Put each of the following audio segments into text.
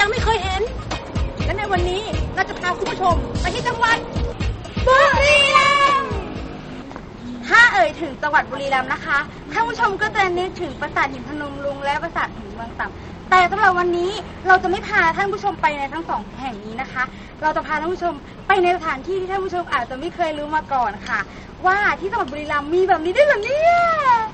ยังไม่เคยเห็น และในวันนี้เราจะพาคุณผู้ชมไปที่จังหวัดบุรีรัมย์ถ้าเอ่ยถึงจังหวัดบุรีรัมย์นะคะท่านผู้ชมก็จะนึกถึงปราสาทหินพนมรุ้งและปราสาทหินเมืองต่ำแต่สำหรับวันนี้เราจะไม่พาท่านผู้ชมไปในทั้งสองแห่งนี้นะคะ เราจะพาท่านผู้ชมไปในสถานที่ที่ท่านผู้ชมอาจจะไม่เคยรู้มาก่อนค่ะ ว่าที่จังหวัดบุรีรัมย์มีแบบนี้ด้วยเหรอเนี่ย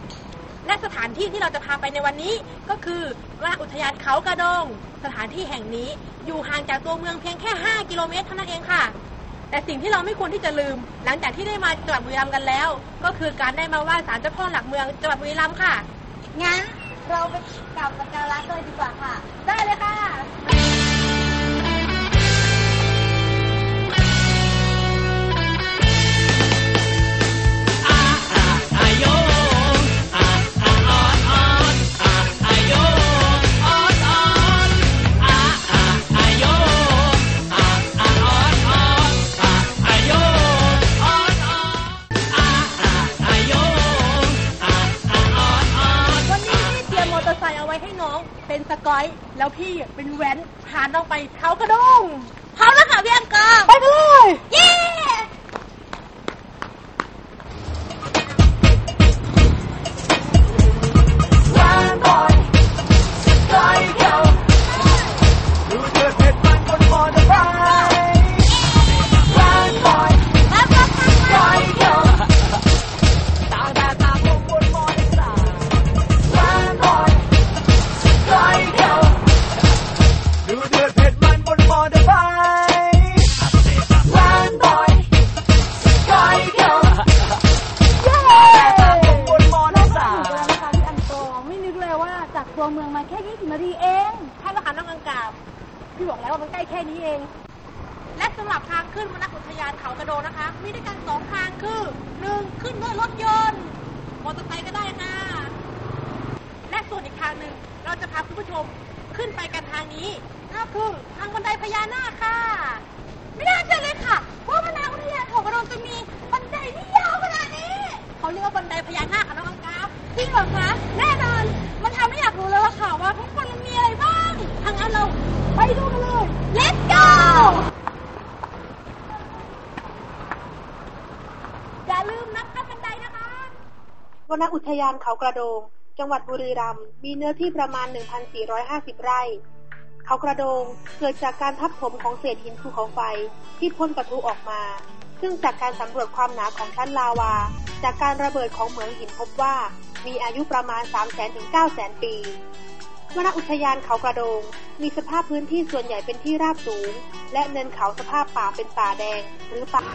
และสถานที่ที่เราจะพาไปในวันนี้ ก็คือวราอุทยานเขากระดง สถานที่แห่งนี้อยู่ห่างจากตัวเมืองเพียงแค่ 5 กิโลเมตรเท่านั้นเองค่ะ แต่สิ่งที่เราไม่ควรที่จะลืม หลังจากที่ได้มาจังหวัดบุรีรัมย์กันแล้ว ก็คือการได้มาไหว้ศาลเจ้าพ่อหลักเมืองจังหวัดบุรีรัมย์ค่ะงั้นเราไปกลับสักการะกันเลยดีกว่าค่ะ ได้เลยค่ะ กอยแล้วพี่เป็นแว้นพาน้องไปเขากระดงพร้อมแล้วค่ะพี่อังกอร์ไปกันเลย เย้ ตัวเมืองมาแค่20นาทีเองใช่แล้วค่ะน้องอังกาบพี่บอกแล้วว่ามันใกล้แค่นี้เอง และสำหรับทางขึ้นวรรณอุทยานเขากระโดนะคะ มีด้วยกันสองทางคือหนึ่งขึ้นด้วยรถยนต์มอเตอร์ไซค์ก็ได้ค่ะ และส่วนอีกทางหนึ่งเราจะพาคุณผู้ชมขึ้นไปกันทางนี้ก็คือทางบันไดพญานาคค่ะ ไม่น่าเชื่อเลยค่ะว่ามันาอุทยานเขากระโดงจะมีบันไดที่ยาวขนาดนี้ เขาเรียกว่าบันไดพญานาคค่ะน้องอังกาบจริงเหรอคะแน่ ทางนั้นเราไปดูกันเลย Let's go อย่าลืมนับขั้นบันไดนะคะวรรณอุทยานเขากระโดง จังหวัดบุรีรัมย์มีเนื้อที่ประมาณ 1,450 ไร่ เขากระโดงเกิดจากการทับถมของเศษหินภูเขาไฟที่พ่นปะทุออกมา ซึ่งจากการสำรวจความหนาของชั้นลาวา จากการระเบิดของเหมืองหินพบว่ามีอายุประมาณ 300,000 ถึง 9 0 0 0 0 ปี ณอุทยานเขากระโดง มีสภาพพื้นที่ส่วนใหญ่เป็นที่ราบสูง และเนินเขาสภาพป่าเป็นป่าแดงหรือป่า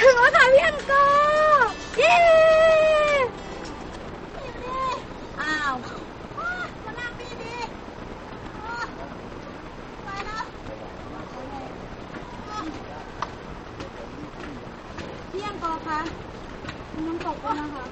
ถึงแล้วค่ะพี่อังกอร์เย้อ้าวมานั่งดีดีไปนะพี่อังกอร์คะมีน้ำตกด้วยนะคะ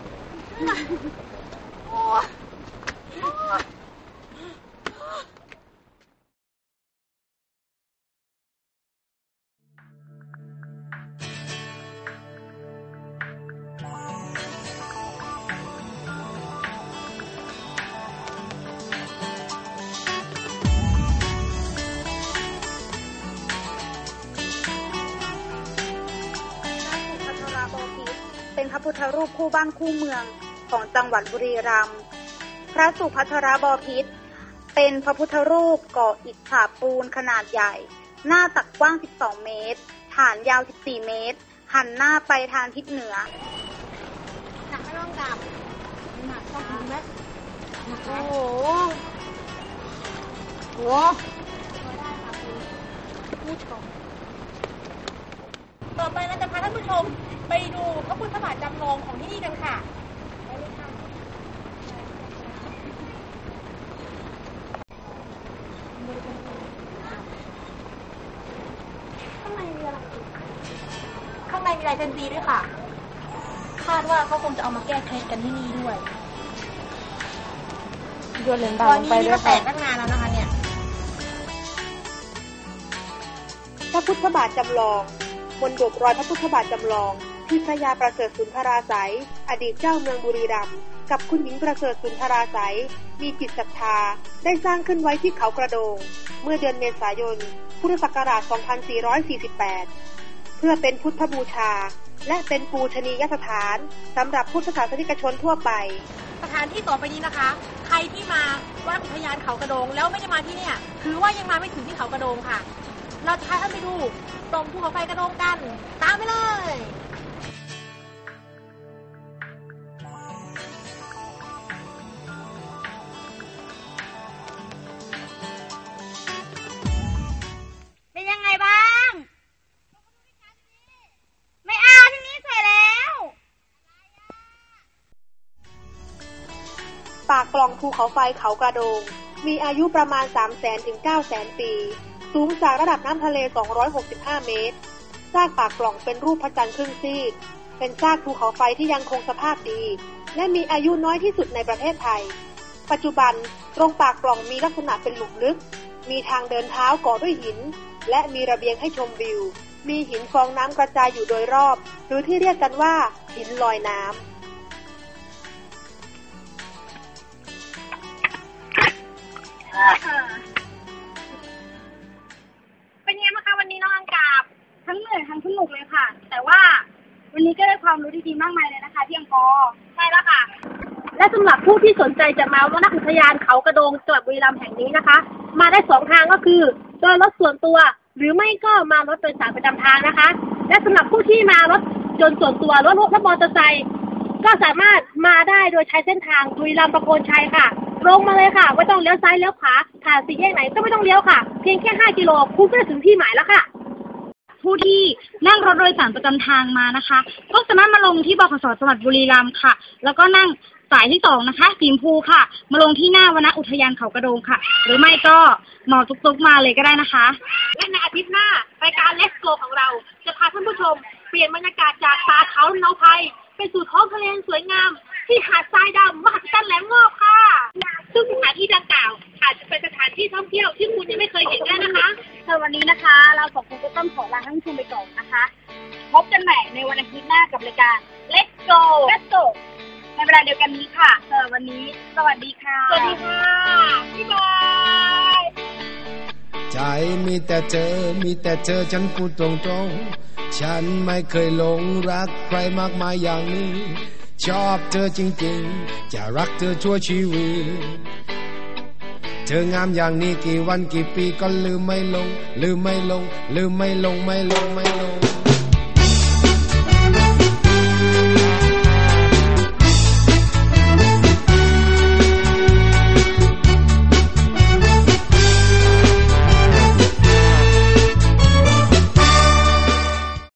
พระพุทธรูปคู่บ้านคู่เมืองของจังหวัดบุรีรัมย์ พระสุพัทราบพิตรเป็นพระพุทธรูปก่ออิฐฉาบปูนขนาดใหญ่ หน้าตักกว้าง 12 เมตร ฐานยาว 14 เมตร หันหน้าไปทางทิศเหนือหนักไม่ต้องกลับหนักต้องกินไหมโอ้โหโหต่อไปเราจะาท่านผู้ชมไปดูพระพุทธบาทจำลองของที่นี่กันค่ะไปเลยค่ะข้างในมีอะไรข้างในมีลายเซ็นซีด้วยค่ะ คาดว่าเขาคงจะเอามาแก้เคล็ดกันที่นี่ด้วยโยนเหรียญบาตทอนลงนี้ไปนี่ด้วก็ยแตค่ะ กตั้งนานแล้วนะคะเนี่ย พระพุทธบาทจำลอง บนบกรอยพระพุทธบาทจำลองที่พระยาประเสริฐสุนทราสายอดีตเจ้าเมืองบุรีรัมย์กับคุณหญิงประเสริฐสุนทราใสยมีจิตศรัทธา ได้สร้างขึ้นไว้ที่เขากระโดง เมื่อเดือนเมษายน พุทธศักราช 2448 เพื่อเป็นพุทธบูชา และเป็นปูชนียสถานสำหรับพุทธศาสนิกชนทั่วไป สถานที่ต่อไปนี้นะคะ ใครที่มาวัดอุทยานเขากระโดง แล้วไม่ได้มาที่เนี่ยถือว่ายังมาไม่ถึงที่เขากระโดงค่ะ เราจะพาท่านไปดู ตรงภูเขาไฟกระโดงกัน ตามไปเลย เป็นยังไงบ้าง ไม่เอาที่นี่สวยแล้ว ปากปล่องภูเขาไฟเขากระโดง มีอายุประมาณ 3 0 0 0 0 0 ถึง 9 0 0 0 0 ปี สูงจากระดับน้ำทะเล 265 เมตร ซากปากปล่องเป็นรูปพระจันทร์ครึ่งซีก เป็นซากภูเขาไฟที่ยังคงสภาพดี และมีอายุน้อยที่สุดในประเทศไทย ปัจจุบันตรงปากปล่องมีลักษณะเป็นหลุมลึก มีทางเดินเท้าก่อด้วยหิน และมีระเบียงให้ชมวิว มีหินฟองน้ำกระจายอยู่โดยรอบ หรือที่เรียกกันว่า หินลอยน้ำ ความรู้ดีๆมากมายเลยนะคะพี่อังกอร์ใช่แล้วค่ะ และสำหรับผู้ที่สนใจจะมาวนอุทยานเขากระโดงจังหวัดบุรีรัมย์แห่งนี้นะคะ มาได้สองทางก็คือ โดยรถส่วนตัว หรือไม่ก็มารถโดยสารประจำทางนะคะ และสำหรับผู้ที่มารถยนต์ส่วนตัวรถรถและมอเตอร์ไซค์ก็สามารถมาได้โดยใช้เส้นทางบุรีรัมย์ประโคนชัยค่ะลงมาเลยค่ะไม่ต้องเลี้ยวซ้ายเลี้ยวขวาผ่านสี่แยกไหนก็ไม่ต้องเลี้ยวค่ะ เพียงแค่ห้ากิโลคุณก็จะถึงที่หมายแล้วค่ะ ผู้ที่นั่งรถโดยสารประจำทางมานะคะ ก็สามารถมาลงที่บขสจังหวัดบุรีรัมย์ค่ะ แล้วก็นั่งสายที่สองนะคะสีมพูค่ะ มาลงที่หน้าวรรณอุทยานเขากระโดงค่ะ หรือไม่ก็หมาตุกๆมาเลยก็ได้นะคะ และในอาทิตย์หน้ารายการ Let's Go ของเรา จะพาท่านผู้ชม เปลี่ยนบรรยากาศจากป่าเขาเนาไพไปสู่ท้องทะเลสวยงาม ที่หาดทรายดำมหัศจรรย์แหลมงอบค่ะ ซึ่งสถานที่ดังกล่าวอาจจะเป็นสถานที่ท่องเที่ยวที่คุณยังไม่เคยเห็นได้นะคะ เราสองคนก็ต้องขอลาท่านผู้ชมไปก่อนนะคะ พบกันใหม่ในวันอาทิตย์หน้ากับรายการ Let's Go Let's Go ในเวลาเดียวกันนี้ค่ะสำหรับวันนี้ สวัสดีค่ะ สวัสดีค่ะ บ๊ายบาย ใจมีแต่เธอ มีแต่เธอฉันพูดตรงๆ ฉันไม่เคยหลงรักใครมากมายอย่างนี้ ชอบเธอจริงๆ จะรักเธอชั่วชีวิต เธองามอย่างนี้กี่วันกี่ปีก็ลืมไม่ลง ลืมไม่ลง ลืมไม่ลงไม่ลงไม่ลง